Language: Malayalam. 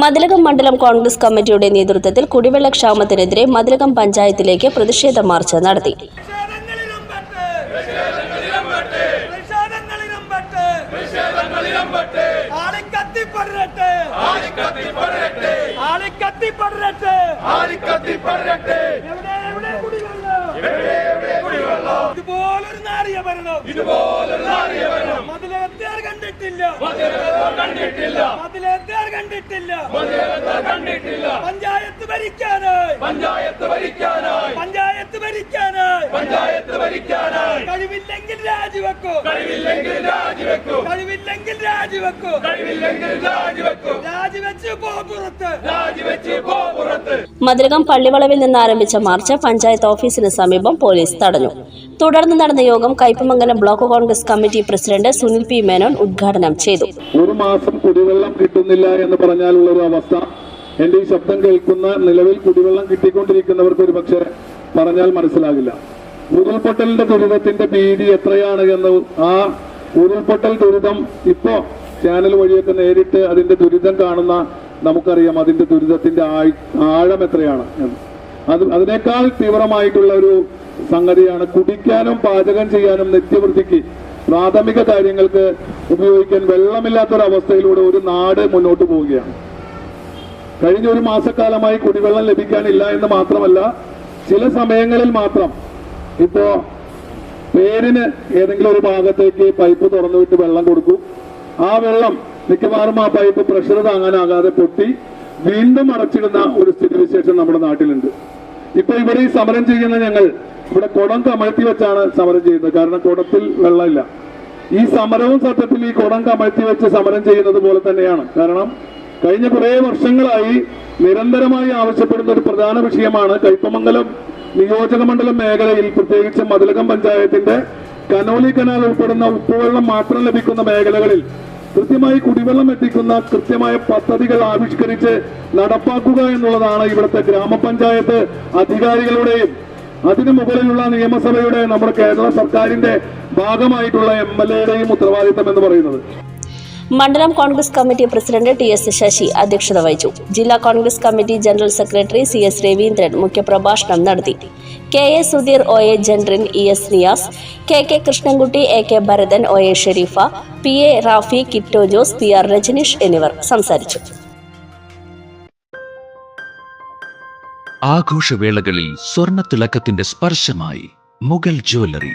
മതിലകം മണ്ഡലം കോൺഗ്രസ് കമ്മിറ്റിയുടെ നേതൃത്വത്തിൽ കുടിവെള്ള ക്ഷാമത്തിനെതിരെ മതിലകം പഞ്ചായത്തിലേക്ക് പ്രതിഷേധ മാർച്ച് നടത്തി. ആളിക്കത്തി പടരട്ടെ ആളിക്കത്തി പെട്ട്. ഇതുപോലൊരു നാറിയ ഭരണം. ഇതുപോലൊരു നാറിയ ഭരണം. മതിലേത്തേർ കണ്ടിട്ടില്ല. കണ്ടിട്ടില്ല. മതിലേത്തേർ കണ്ടിട്ടില്ല. കണ്ടിട്ടില്ല. പഞ്ചായത്ത് ഭരിക്കാനായി. പഞ്ചായത്ത് ഭരിക്കാനായി. പഞ്ചായത്ത് ഭരിക്കാനായി. പഞ്ചായത്ത് ഭരിക്കാനായി. കഴിവില്ലെങ്കിൽ രാജിവെക്കോ. കഴിവില്ലെങ്കിൽ രാജിവെക്കോ. കഴിവില്ലെങ്കിൽ രാജിവെക്കോ. കഴിവില്ലെങ്കിൽ രാജിവെക്കോ. രാജിവെച്ച് പോ പുറത്ത്. രാജിവെച്ച് പോ മതിലകം പള്ളിവളവിൽ നിന്ന് ആരംഭിച്ച മാർച്ച് പഞ്ചായത്ത് ഓഫീസിന് സമീപം പോലീസ് തടഞ്ഞു. തുടർന്ന് നടന്ന യോഗം Kaipamangalam block Congress committee president Sunil P Menon ഉദ്ഘാടനം ചെയ്തു. ഒരു മാസം കുടിവെള്ളം കിട്ടുന്നില്ല എന്ന് പറഞ്ഞാലുള്ള ഒരു അവസ്ഥ. എന്റെ ഈ ശബ്ദം കേൾക്കുന്ന നിലവിൽ കുടിവെള്ളം കിട്ടിക്കൊണ്ടിരിക്കുന്നവർക്ക് ഒരു പക്ഷേ പറഞ്ഞാൽ മനസ്സിലാകില്ല. ഉരുൾപൊട്ടലിന്റെ ദുരിതത്തിന്റെ ഭീതി എത്രയാണ് എന്ന് ആ ഉരുൾപൊട്ടൽ ദുരിതം ഇപ്പോ ചാനൽ വഴിയൊക്കെ നേരിട്ട് അതിന്റെ ദുരിതം കാണുന്ന നമുക്കറിയാം അതിന്റെ ദുരിതത്തിന്റെ ആഴം എത്രയാണ് അത് അതിനേക്കാൾ തീവ്രമായിട്ടുള്ള ഒരു സംഗതിയാണ് കുടിക്കാനും പാചകം ചെയ്യാനും നിത്യവൃത്തിക്ക് പ്രാഥമിക കാര്യങ്ങൾക്ക് ഉപയോഗിക്കാൻ വെള്ളമില്ലാത്തൊരവസ്ഥയിലൂടെ ഒരു നാട് മുന്നോട്ട് പോവുകയാണ്. കഴിഞ്ഞ ഒരു മാസക്കാലമായി കുടിവെള്ളം ലഭിക്കാനില്ല എന്ന് മാത്രമല്ല ചില സമയങ്ങളിൽ മാത്രം. ഇപ്പോ പേരിന് ഏതെങ്കിലും ഒരു ഭാഗത്തേക്ക് പൈപ്പ് തുറന്നു വിട്ട് വെള്ളം കൊടുക്കും. ആ വെള്ളം മിക്കവാറും ആ പൈപ്പ് പ്രഷർ താങ്ങാനാകാതെ പൊട്ടി വീണ്ടും അടച്ചിടുന്ന ഒരു സ്ഥിതിവിശേഷം നമ്മുടെ നാട്ടിലുണ്ട്. ഇപ്പൊ ഇവിടെ ഈ സമരം ചെയ്യുന്ന ഞങ്ങൾ ഇവിടെ കുടം കമഴ്ത്തി വെച്ചാണ് സമരം ചെയ്യുന്നത്. കാരണം കുടത്തിൽ വെള്ളമില്ല. ഈ സമരവും സത്യത്തിൽ ഈ കുടം കമഴ്ത്തി വെച്ച് സമരം ചെയ്യുന്നത് പോലെ തന്നെയാണ്. കാരണം കഴിഞ്ഞ കുറേ വർഷങ്ങളായി നിരന്തരമായി ആവശ്യപ്പെടുന്ന ഒരു പ്രധാന വിഷയമാണ് കൈപ്പമംഗലം നിയോജക മണ്ഡലം മേഖലയിൽ പ്രത്യേകിച്ച് മതിലകം പഞ്ചായത്തിന്റെ കനോലി കനാൽ ഉൾപ്പെടുന്ന ഉപ്പുവെള്ളം മാത്രം ലഭിക്കുന്ന മേഖലകളിൽ കൃത്യമായി കുടിവെള്ളം എത്തിക്കുന്ന കൃത്യമായ പദ്ധതികൾ ആവിഷ്കരിച്ച് നടപ്പാക്കുക എന്നുള്ളതാണ് ഇവിടുത്തെ ഗ്രാമപഞ്ചായത്ത് അധികാരികളുടെയും അതിനു മുകളിലുള്ള നിയമസഭയുടെ നമ്മുടെ കേരള സർക്കാരിന്റെ ഭാഗമായിട്ടുള്ള എം എൽ എയുടെയും ഉത്തരവാദിത്തം എന്ന് പറയുന്നത്. മണ്ഡലം Congress committee president T S Sasi അധ്യക്ഷത വഹിച്ചു. ജില്ലാ Congress committee general secretary C S Raveendran മുഖ്യപ്രഭാഷണം നടത്തി. K A Sudheer O A Jentin E S Niyas K K Krishnankutty A K Bharathan O A Sherifa P A Rafi Kitto Jose P R Rajaneesh എന്നിവർ സംസാരിച്ചു. ആഘോഷവേളകളിൽ സ്വർണ തിളക്കത്തിന്റെ സ്പർശമായി മുഗൾ ജ്വല്ലറി.